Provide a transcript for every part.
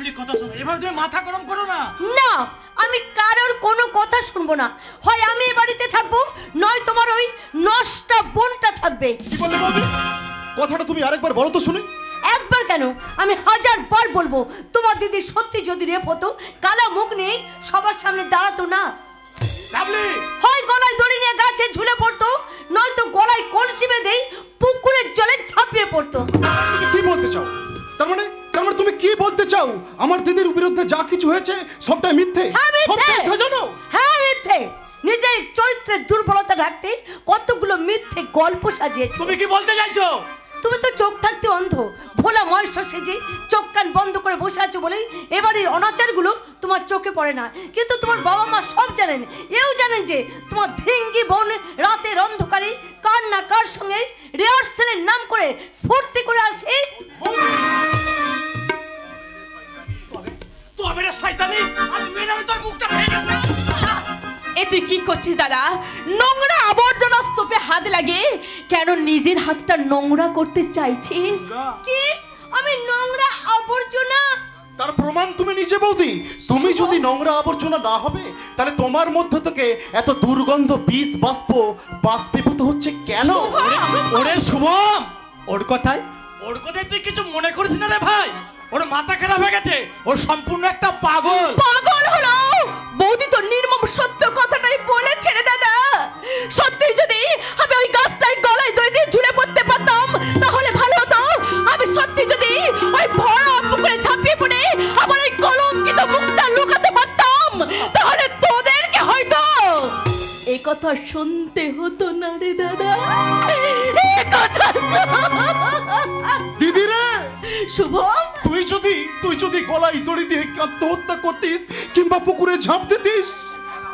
Lovely কথা শোনো এভাবে তুমি মাথা গরম করো না। না আমি কারোর কোনো কথা শুনব না। হয় আমি এ বাড়িতে থাকব নয় তোমার ওই নষ্টা বোনটা থাকবে। কি বললে বৌদি কথাটা তুমি আরেকবার বলো তো শুনি। একবার কেন? আমি হাজার বার বলব তোমার দিদি সত্যি যদি রেপ হতো কালা মুখ নেই সবার সামনে দাঁড়াতো না। লাভলি! হয় গলায় দড়ি নিয়ে গাছে ঝুলে পড়তো নয়তো গলায় কলসি বেঁধেই পুকুরের জলে ঝাঁপিয়ে পড়তো। চাও আমার দিদির বিরুদ্ধে যা কিছু হয়েছে সবটাই মিথ্যে। হ্যাঁ, সবটাই সাজানো হ্যাঁ মিথ্যে। নিজের চরিত্রের দুর্বলতা ঢাকতে কতগুলো মিথ্যে গল্প সাজিয়েছো। তুমি কি বলতে চাইছো? তুমি তো চোখ থাকতে অন্ধ। ভোলা মহেশ সেজে চোখ কান বন্ধ করে বসে আছো বলেই এবারের অনাচারগুলো তোমার চোখে পড়ে না। কিন্তু তোমার বাবা মা সব জানেন। এও জানেন যে তোমার ভেঙ্গি বোন রাতের অন্ধকারে কার না কার সঙ্গে রিহার্সেলের নাম করে স্ফূর্তি করে আসে। তো আমি শয়তানি? আজ মেয়েরা তোর মুখটা ভেঙে দেবো এ তুই কি করছিস দাদা? নোংরা আবর্জনা স্তূপে হাত লাগে কেন নিজের হাতটা নোংরা করতে চাইছিস? কি? আমি নোংরা আবর্জনা? তার প্রমাণ তুমি নিজে বৌদি। তুমি যদি নোংরা আবর্জনা না হবে তাহলে তোমার মধ্য থেকে এত দুর্গন্ধ বিষ বাষ্প বাষ্পীভূত হচ্ছে কেন? ওরে শুভম! ওর কথায়? ওর কথায় তুই কিছু মনে করিস না রে ভাই। ওর মাথা খারাপ হয়ে গেছে। ও সম্পূর্ণ একটা পাগল। পাগল হলো। বৌদি তো নির্মম সত্য কথাটাই বলেছে রে দাদা সত্যি যদি আমি ওই গাছটায় গলায় দই দিয়ে ঝুলে পড়তে পারতাম, তাহলে ভালো হতো। আমি সত্যি যদি ওই ভরা পুকুরে ঝাঁপিয়ে পড়ে, আমার এই কলঙ্কিত মুখটা লুকাতে কথা শুনতে হতো না রে দাদা। এই কথা দিদি রে! শুভম তুই যদি তুই যদি গলায় দড়ি দিয়ে আত্মহত্যা করতিস কিংবা পুকুরে ঝাঁপ দিতিস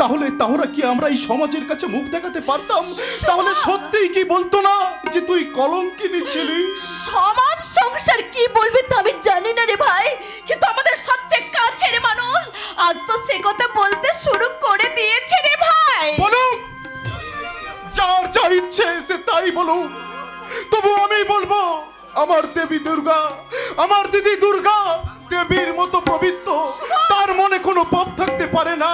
তাহলে তাহলে কি আমরা এই সমাজের কাছে মুখ দেখাতে পারতাম? তাহলে সত্যিই কি বলতো না যে তুই কলঙ্কিনী ছিলি? সমাজ সংসার কি বলবে তা আমি জানি না রে ভাই। কিন্তু আমাদের সবচেয়ে কাছের মানুষ আজ তো সে কথা বলতে শুরু করে দিয়েছে রে ভাই। বলো! যা ইচ্ছে সে তাই বলো। তবু আমি বলব আমার দেবী দুর্গা আমার দিদি দুর্গা দেবীর মতো পবিত্র তার মনে কোনো পাপ থাকতে পারে না।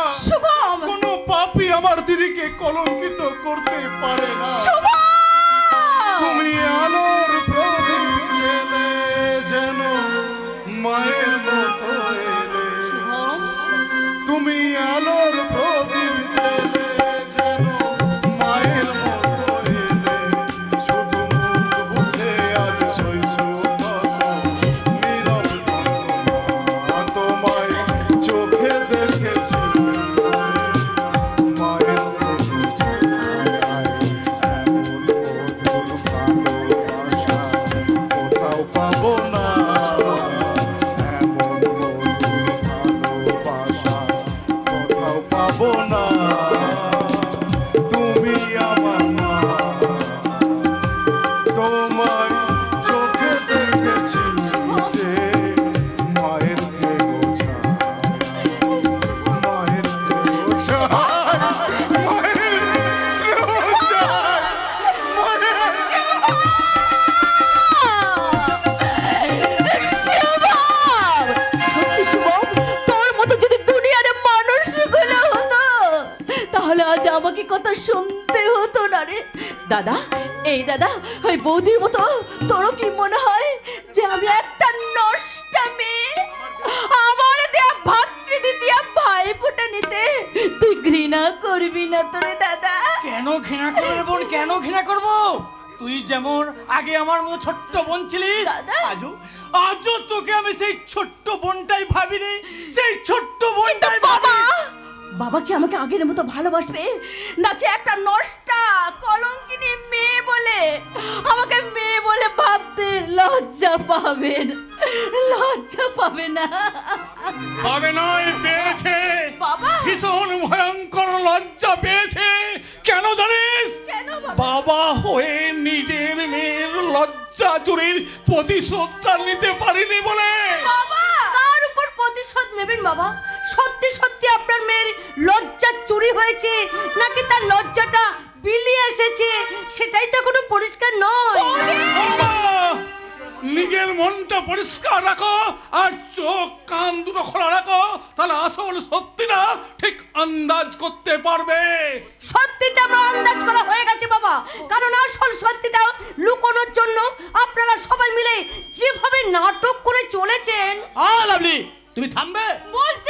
কোনো পাপই আমার দিদিকে কলঙ্কিত করতে পারে না। তুমি আলোর প্রদীপ জেলে যেন মায়ের কথা শুনতে হতো না রে। দাদা এই দাদা ওই বৌদির মতো তোরও কি মনে হয় যে আমি একটা নষ্টা মেয়ে? আমার দেয়া ভাতৃ দ্বিতীয় ভাই ফুটে নিতে তুই ঘৃণা করবি না তোরে দাদা। কেন ঘৃণা করব বোন? কেন ঘৃণা করব? তুই যেমন আগে আমার মতো ছোট্ট বোন ছিলিস দাদা। আজও আজও তোকে আমি সেই ছোট্ট বোনটাই ভাবিনি। সেই ছোট্ট বোনটাই বাবা বাবা কি আমাকে আগের মতো ভালোবাসবে? নাকি একটা নষ্টা কলঙ্কিনী মেয়ে বলে আমাকে মেয়ে বলে ভাবতে লজ্জা পাবেন লজ্জা পাবে না। হবে নয় পেয়েছে। বাবা! ভীষণ ভয়ঙ্কর লজ্জা পেয়েছে। কেন জানিস? কেন বাবা হয়ে নিজের মেয়ের লজ্জা চুরির প্রতিশোধটা নিতে পারিনি বলে। প্রতিশোধ নেবেন বাবা। সত্যি সত্যি আপনার মেয়ের লজ্জা চুরি হয়েছে নাকি তার লজ্জাটা বিলিয়ে এসেছে সেটাই তো কোনো পরিষ্কার নয়। নিজের মনটা পরিষ্কার রাখো আর চোখ কান দুটো খোলা রাখো তাহলে আসল সত্যিটা ঠিক আন্দাজ করতে পারবে। সত্যিটা আমার আন্দাজ করা হয়ে গেছে বাবা। কারণ আসল সত্যিটা লুকোনোর জন্য আপনারা সবাই মিলে যেভাবে নাটক করে চলেছেন। আ লাভলি তুমি থামবে? বলতে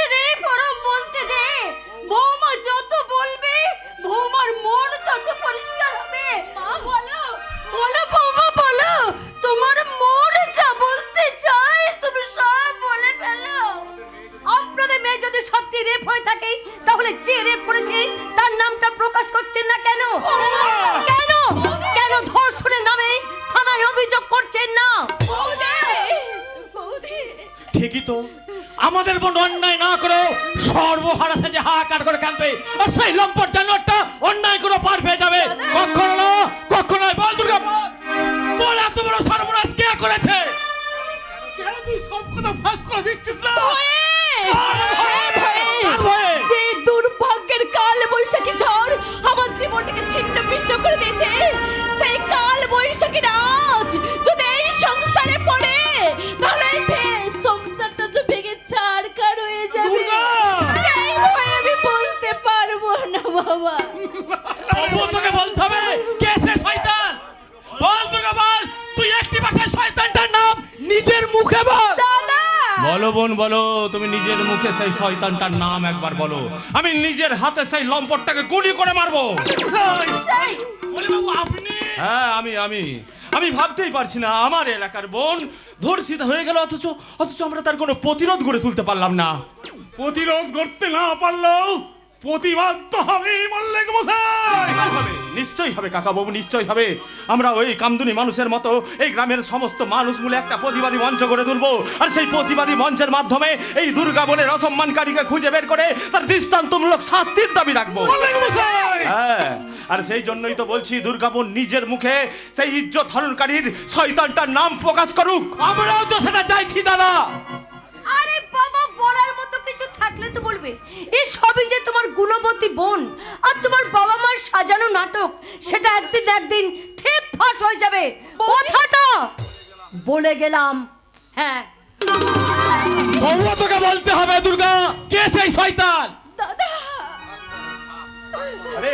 আমাদের বোন অন্যায় না করে সর্বহারা সেজে হাহাকার করে কাঁদবে। আর সেই লম্পট জানোয়ারটা অন্যায় করে পার পেয়ে যাবে। কখনো না কখনো বল দুর্গা বল। তোর এত বড় সর্বনাশ কে করেছে? কেন তুই সব কথা ফাঁস করে দিচ্ছিস না? যে দুর্ভাগ্যের কাল বৈশাখী বলো বোন বলো। তুমি নিজের মুখে সেই শয়তানটার নাম একবার বলো। আমি নিজের হাতে সেই লম্পটটাকে গুলি করে মারবো। বলে বাবু আপনি? হ্যাঁ আমি আমি। আমি ভাবতেই পারছি না আমার এলাকার বোন ধর্ষিত হয়ে গেল অথচ অথচ আমরা তার কোনো প্রতিরোধ গড়ে তুলতে পারলাম না। প্রতিরোধ করতে না পারলেও প্রতিবাদ তো হবেই মল্লিক মশাই নিশ্চয়ই হবে কাকা বাবু নিশ্চয়ই হবে। আমরা ওই কামদুনি মানুষের মতো এই গ্রামের সমস্ত মানুষ মিলে একটা প্রতিবাদী মঞ্চ করে তুলবো। আর সেই প্রতিবাদী মঞ্চের মাধ্যমে এই দুর্গা বনের অসম্মানকারীকে খুঁজে বের করে তার দৃষ্টান্তমূলক শাস্তির দাবি রাখব। হ্যাঁ আর সেই জন্যই তো বলছি দুর্গাপুর নিজের মুখে সেই ইজ্জত হরণকারীর শয়তানটার নাম প্রকাশ করুক। আমরাও তো সেটা চাইছি দাদা। থাকলে তো বলবে এ সবই যে তোমার গুণবতী বোন আর তোমার বাবা মার সাজানো নাটক সেটা একদিন একদিন ঠিক ফাঁস হয়ে যাবে। কথাটা বলে গেলাম হ্যাঁ। তোকে বলতে হবে দুর্গা কে সেই শয়তান? দাদা। আরে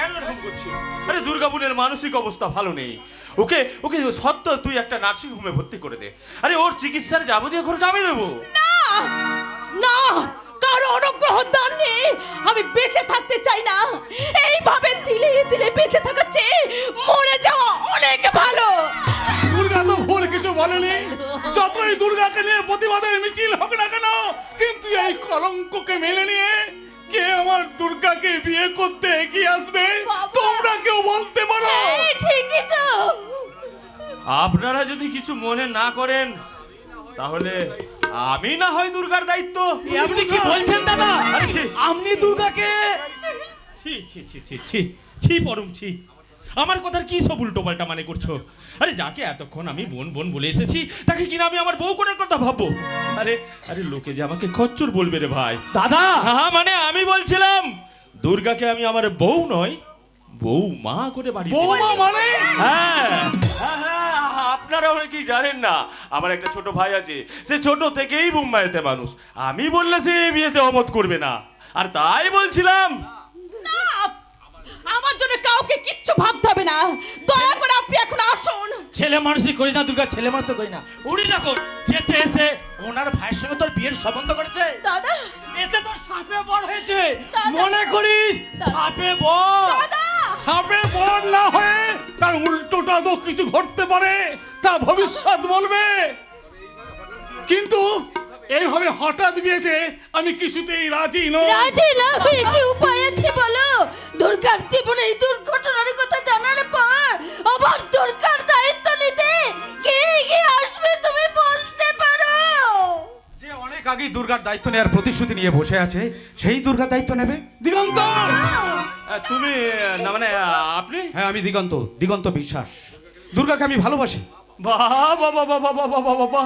কেন এরকম করছিস? আরে দুর্গাপুরের মানসিক অবস্থা ভালো নেই। ওকে ওকে সত্য তুই একটা নার্সিং হোমে ভর্তি করে দে। আরে ওর চিকিৎসার যাবতীয় খরচ আমি দেবো। না না কারও অনুগ্রহ দান নেই। আমি বেঁচে থাকতে চাই না। এইভাবে দিলে দিলে বেঁচে থাকার চেয়ে মরে যাওয়া অনেক ভালো। দুর্গা তো ভুল কিছু বলেনি। যতই দুর্গাকে নিয়ে প্রতিবাদের মিছিল হোক না কেন কিন্তু এই কলঙ্ককে মেনে নিয়ে আমার দুর্গাকে বিয়ে করতে এগিয়ে আসবে তোমরা কেউ বলতে পারো। ঠিকই তো। আপনারা যদি কিছু মনে না করেন তাহলে আমি না হয় দুর্গার দায়িত্ব। আপনি কি বলছেন দাদা? আপনি দুর্গাকে ছি ছি ছি ছি ছি ছি পরম ছি। আমার কথার কি সব উল্টো পাল্টা মানে করছ? আরে যাকে এতক্ষণ আমি বোন বোন বলে এসেছি তাকে কিনা আমি আমার বউ করার কথা ভাববো? আরে আরে লোকে যে আমাকে খচ্চর বলবে রে ভাই। দাদা! হ্যাঁ মানে আমি বলছিলাম দুর্গাকে আমি আমার বউ নয় বউ মা করে বাড়ি বৌমা মানে? হ্যাঁ। হ্যাঁ, হ্যাঁ, আপনারা অনেকেই জানেন না আমার একটা ছোট ভাই আছে সে ছোট থেকেই মুম্বাইতে মানুষ। আমি বললে সে এই বিয়েতে অমত করবে না। আর তাই বলছিলাম না আমার জন্য কাউকে কিচ্ছু ভাবতে হবে না। দয়া ছেলে মানুষই করি না দুর্গা ছেলে মানুষই করি না উনি যখন যেতে এসে ওনার ভাইয়ের সঙ্গে তোর বিয়ের সম্বন্ধ করেছে? দাদা। এতে তোর সাপে বড় হয়েছে। মনে করিস সাপে বড় সাপে বড় না হয়ে তার উল্টোটা তো কিছু ঘটতে পারে তা ভবিষ্যৎ বলবে। কিন্তু এইভাবে হঠাৎ বিয়েতে আমি কিছুতেই রাজি নই। রাজি না হয়ে কি উপায় আছে বলো? দুর্গার জীবনে এই দুর্ঘটনার আগেই দুর্গার দায়িত্ব নেওয়ার প্রতিশ্রুতি নিয়ে বসে আছে সেই দুর্গার দায়িত্ব নেবে? দিগন্ত! তুমি না মানে আপনি? হ্যাঁ আমি দিগন্ত দিগন্ত বিশ্বাস। দুর্গাকে আমি ভালোবাসি। বাহ বাবা বাবা বাবা বাবা বাবা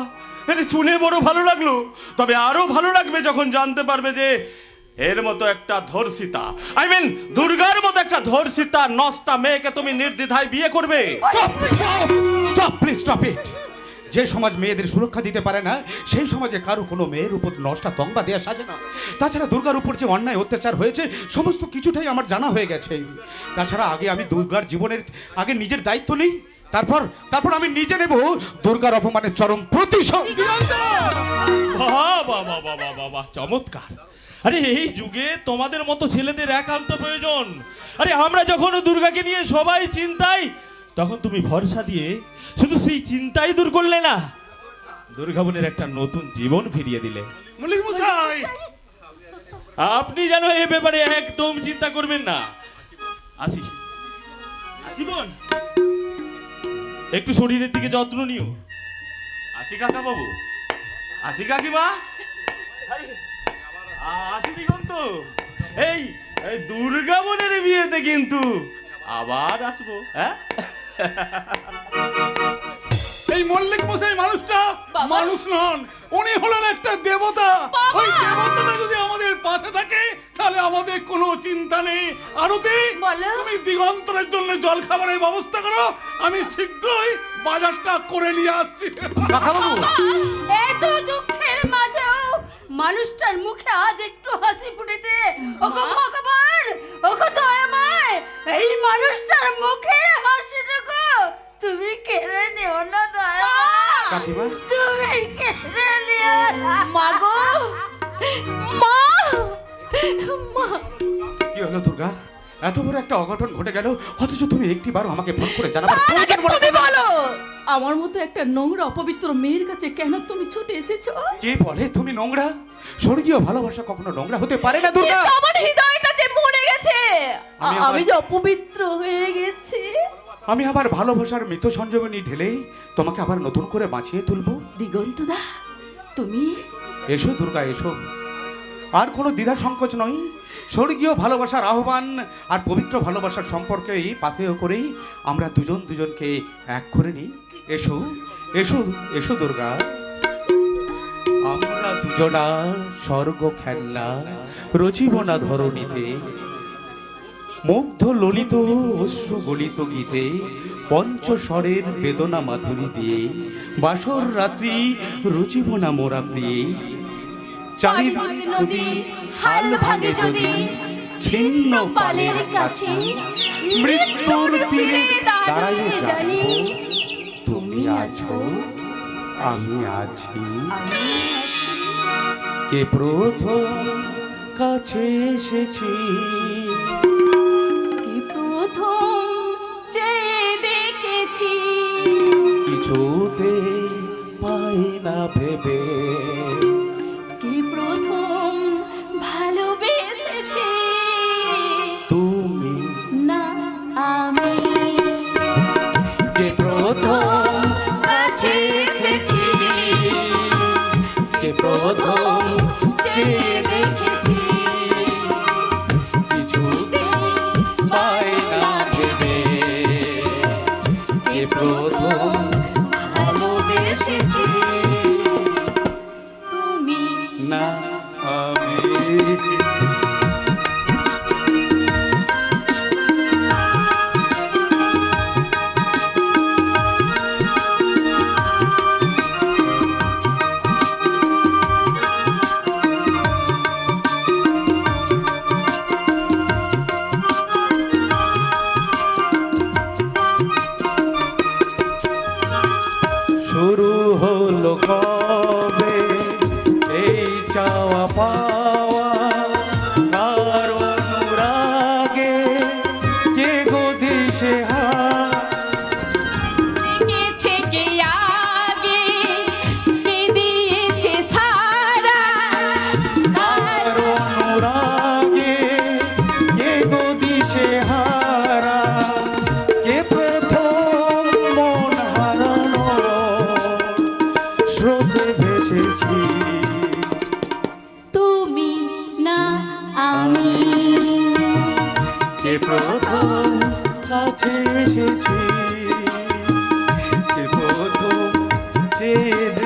এটা শুনে বড় ভালো লাগল। তবে আরও ভালো লাগবে যখন জানতে পারবে যে এর মতো একটা ধর্ষিতা আই মিন দুর্গার মতো একটা ধর্ষিতা নষ্টা মেয়েকে তুমি নির্দ্বিধায় বিয়ে করবে। স্টপ প্লিজ স্টপ ইট যে সমাজ মেয়েদের সুরক্ষা দিতে পারে না সেই সমাজে কারও কোনো মেয়ের উপর নষ্টা তংবা দেওয়া সাজে না। তাছাড়া দুর্গার উপর যে অন্যায় অত্যাচার হয়েছে সমস্ত কিছুটাই আমার জানা হয়ে গেছে। তাছাড়া আগে আমি দুর্গার জীবনের আগে নিজের দায়িত্ব নেই তারপর তারপর আমি নিজে নেব দুর্গার অপমানের চরম প্রতিশোধ। বাহ, চমৎকার। আরে এই যুগে তোমাদের মতো ছেলেদের একান্ত প্রয়োজন। আরে আমরা যখন দুর্গাকে নিয়ে সবাই চিন্তায় তখন তুমি ভরসা দিয়ে শুধু সেই চিন্তাই দূর করলে না দুর্গা বোনের একটা নতুন জীবন ফিরিয়ে দিলে। মল্লিক মশাই! আপনি যেন এ ব্যাপারে একদম চিন্তা করবেন না। আসি। আসি বোন। একটু শরীরের দিকে যত্ন নিও। আসি কাকা বাবু আসি কাকিমা। আসি দিগন্ত। এই এই দুর্গা বোনের বিয়েতে কিন্তু আবার আসব হ্যাঁ? এই মল্লিক মশাই মানুষটা মানুষ নন উনি হলেন একটা দেবতা। ওই দেবতাটা যদি আমাদের পাশে থাকে তাহলে আমাদের কোনো চিন্তা নেই। আরতি তুমি দিগন্তরের জন্য জল খাবারের ব্যবস্থা করো। আমি শীঘ্রই বাজারটা করে নিয়ে আসছি। এত দুঃখের মাঝেও মানুষটার মুখে আজ একটু হাসি ফুটেছে। ওগো ভগবান ওগো দয়াময় এই মানুষটার মুখের হাসিটুকু তুমি কেড়ে নিও না দয়া। কাকিমা? তুমি কেড়ে নিও মা গো! মা মা! কি হলো দুর্গা? এত বড় একটা অঘটন ঘটে গেল অথচ তুমি একটিবারও আমাকে ফোন করে জানাবার প্রয়োজন মনে তুমি বলো আমার মতো একটা নোংরা অপবিত্র মেয়ের কাছে কেন তুমি ছুটে এসেছ? কে বলে তুমি নোংরা? স্বর্গীয় ভালোবাসা কখনো নোংরা হতে পারে না দুর্গা? আমার হৃদয়টা যে মরে গেছে। আমি যে অপবিত্র হয়ে গেছি। আমি আবার ভালোবাসার মৃত সঞ্জীবনী ঢেলে তোমাকে আবার নতুন করে বাঁচিয়ে তুলবো? দিগন্তদা তুমি? এসো দুর্গা এসো। আর কোনো দ্বিধা সংকোচ নয়। স্বর্গীয় ভালোবাসার আহ্বান আর পবিত্র ভালোবাসার সম্পর্কেই পাথেয় করেই আমরা দুজন দুজনকে এক করে নিই। এসো এসো এসো দুর্গা। আমরা দুজনা স্বর্গ খেলনা রচিব না ধরণীতে। মুগ্ধ ললিত অশ্রু গলিত গীতে, পঞ্চস্বরের বেদনা মাধুরী দিয়ে, বাসর রাত্রি রচিব না মোরা প্রিয়ে। চারিদিকে নদী হাল যদি ছিন্ন পালের কাছে মৃত্যুর তীরে দাঁড়াইয়ে জানি তুমি আছো আমি আছি। কে প্রথম কাছে এসেছি? কি প্রথম চেয়ে দেখেছি? কিছুতে পাই না ভেবে। প্রথম চেয়ে দেখেছি প্রথম কাছে এসেছি। যে প্রথম চেয়ে